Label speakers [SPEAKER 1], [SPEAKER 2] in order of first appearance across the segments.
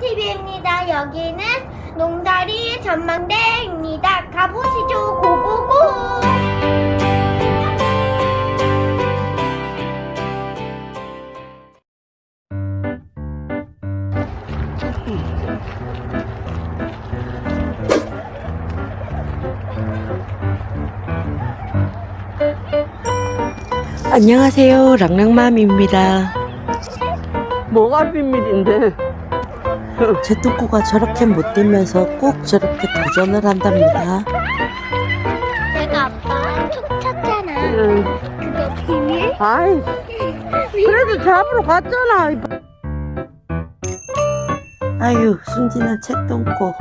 [SPEAKER 1] TV입니다. 여기는 농다리 전망대입니다. 가보시죠. 고고고.
[SPEAKER 2] 안녕하세요. 랑랑맘입니다.
[SPEAKER 3] 뭐가 비밀인데?
[SPEAKER 2] 제 똥꼬가 저렇게 못 뛰면서 꼭 저렇게 도전을 한답니다.
[SPEAKER 1] 내가 아빠 툭 쳤잖아.
[SPEAKER 3] 응.
[SPEAKER 1] 그거 비밀?
[SPEAKER 3] 아이, 그래도 잡으러 갔잖아. 이
[SPEAKER 2] 아유, 순진한 채똥꼬.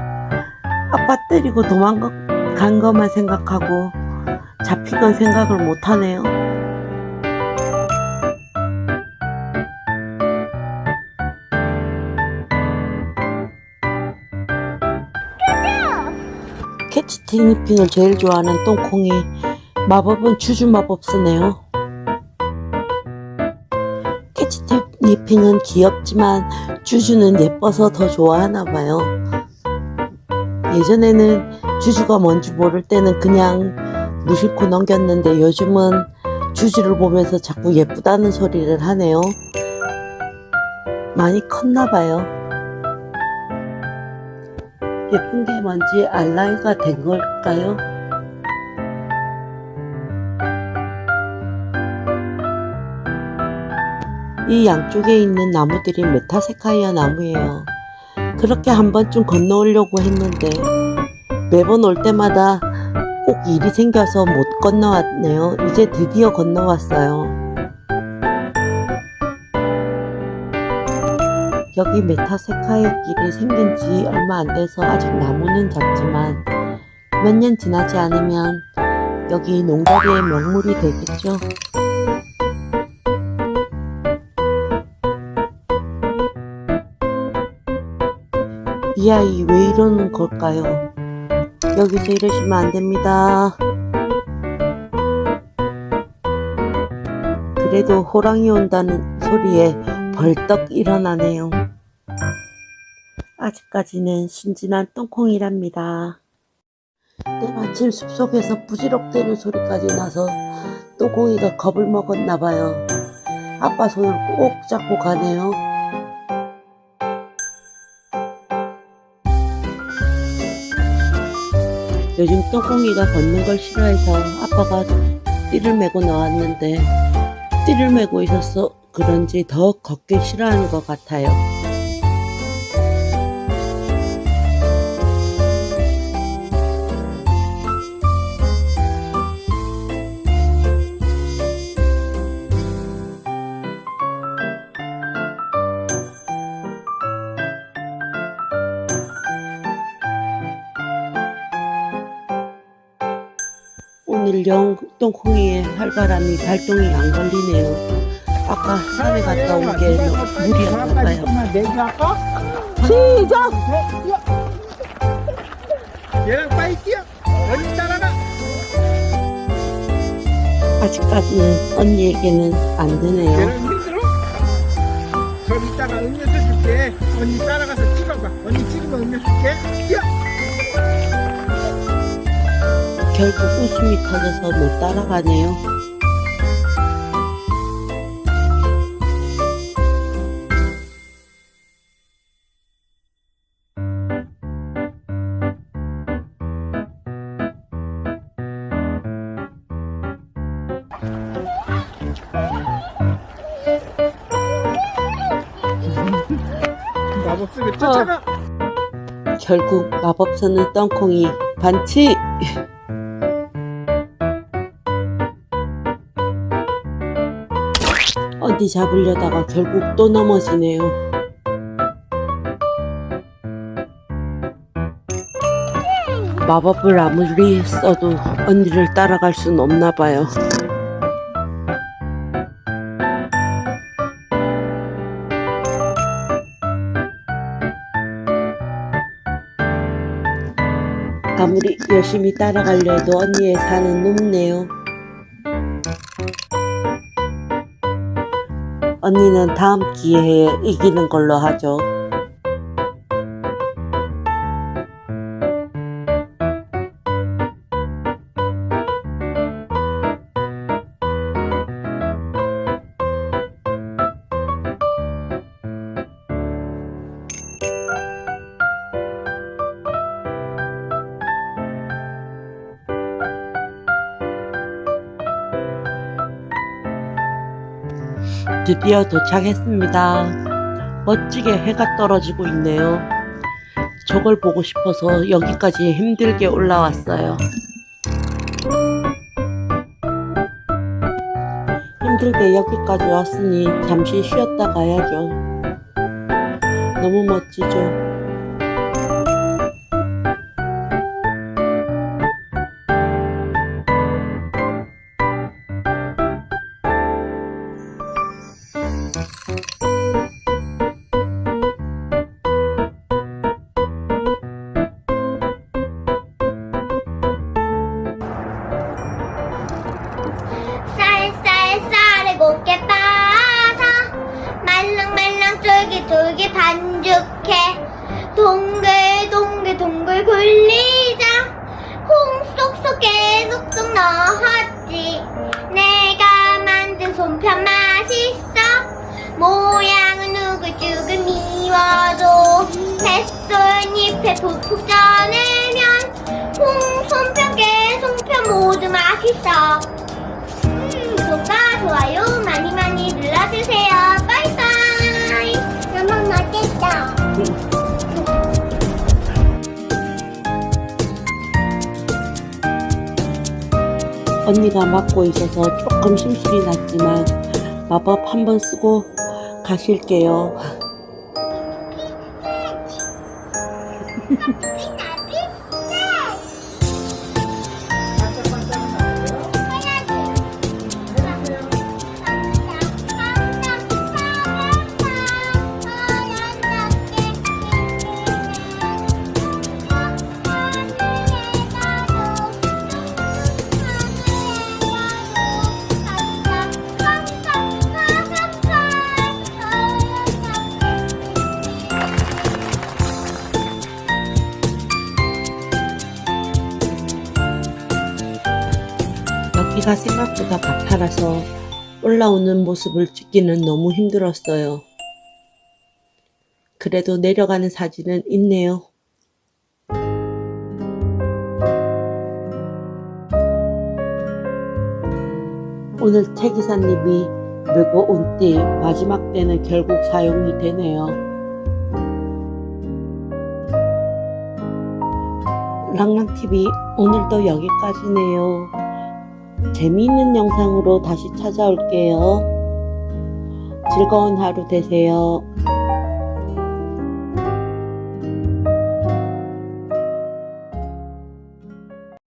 [SPEAKER 2] 아빠 때리고 도망간 것만 생각하고 잡힌 건 생각을 못 하네요. 캐치 티니핑을 제일 좋아하는 똥콩이 마법은 주주 마법 쓰네요. 캐치 티니핑은 귀엽지만 주주는 예뻐서 더 좋아하나 봐요. 예전에는 주주가 뭔지 모를 때는 그냥 무심코 넘겼는데 요즘은 주주를 보면서 자꾸 예쁘다는 소리를 하네요. 많이 컸나 봐요. 예쁜 게 뭔지 알 나이가 된 걸까요? 이 양쪽에 있는 나무들이 메타세카이아 나무예요. 그렇게 한 번쯤 건너오려고 했는데 매번 올 때마다 꼭 일이 생겨서 못 건너왔네요. 이제 드디어 건너왔어요. 여기 메타세카이아 길이 생긴 지 얼마 안 돼서 아직 나무는 작지만 몇 년 지나지 않으면 여기 농가리의 명물이 되겠죠. 이 아이 왜 이러는 걸까요? 여기서 이러시면 안 됩니다. 그래도 호랑이 온다는 소리에 벌떡 일어나네요. 아직까지는 순진한 똥콩이랍니다. 때마침 숲속에서 부지럭대는 소리까지 나서 똥콩이가 겁을 먹었나 봐요. 아빠 손을 꼭 잡고 가네요. 요즘 똥콩이가 걷는 걸 싫어해서 아빠가 띠를 메고 나왔는데 띠를 메고 있어서 그런지 더 걷기 싫어하는 것 같아요. 영 똥콩이의 활바람이 발동이 안 걸리네요. 아까 산에 갔다 온게 무리였나봐요.
[SPEAKER 3] 시작!
[SPEAKER 4] 얘랑 빨리 뛰어! 언니 따라가!
[SPEAKER 2] 아직까지는 언니에게는 안 되네요.
[SPEAKER 4] 얘랑 힘들어? 그럼 이따가 음료수 줄게 언니 따라가서 찍어봐 언니 찍으면 음료 줄게 뛰어!
[SPEAKER 2] 결국 웃음이 터져서 못 따라가네요.
[SPEAKER 4] 마법 쓰게 쫓아가!
[SPEAKER 2] 결국 마법 쓰는 똥콩이 반칙! 어디 잡으려다가 결국 또 넘어지네요. 마법을 아무리 써도 언니를 따라갈 순 없나 봐요. 아무리 열심히 따라가려 해도 언니의 산은 높네요. 언니는 다음 기회에 이기는 걸로 하죠. 드디어 도착했습니다. 멋지게 해가 떨어지고 있네요. 저걸 보고 싶어서 여기까지 힘들게 올라왔어요. 힘들게 여기까지 왔으니 잠시 쉬었다 가야죠. 너무 멋지죠?
[SPEAKER 1] 반죽해 동글 동글 동글 굴리자. 콩 쏙쏙 계속쏙 넣었지. 내가 만든 손편 맛있어? 모양은 우글쭈글 미워도 햇솔잎에 푹푹 쪄내면 콩 손편 깨 송편 모두 맛있어. 음, 구독과 좋아요. 많이 많이 눌러주세요.
[SPEAKER 2] 언니가 맡고 있어서 조금 심술이 났지만 마법 한번 쓰고 가실게요. 여기가 생각보다 가파라서 올라오는 모습을 찍기는 너무 힘들었어요. 그래도 내려가는 사진은 있네요. 오늘 태기사님이 물고 온 띠 마지막 때는 결국 사용이 되네요. 랑랑TV 오늘도 여기까지네요. 재미있는 영상으로 다시 찾아올게요. 즐거운 하루 되세요.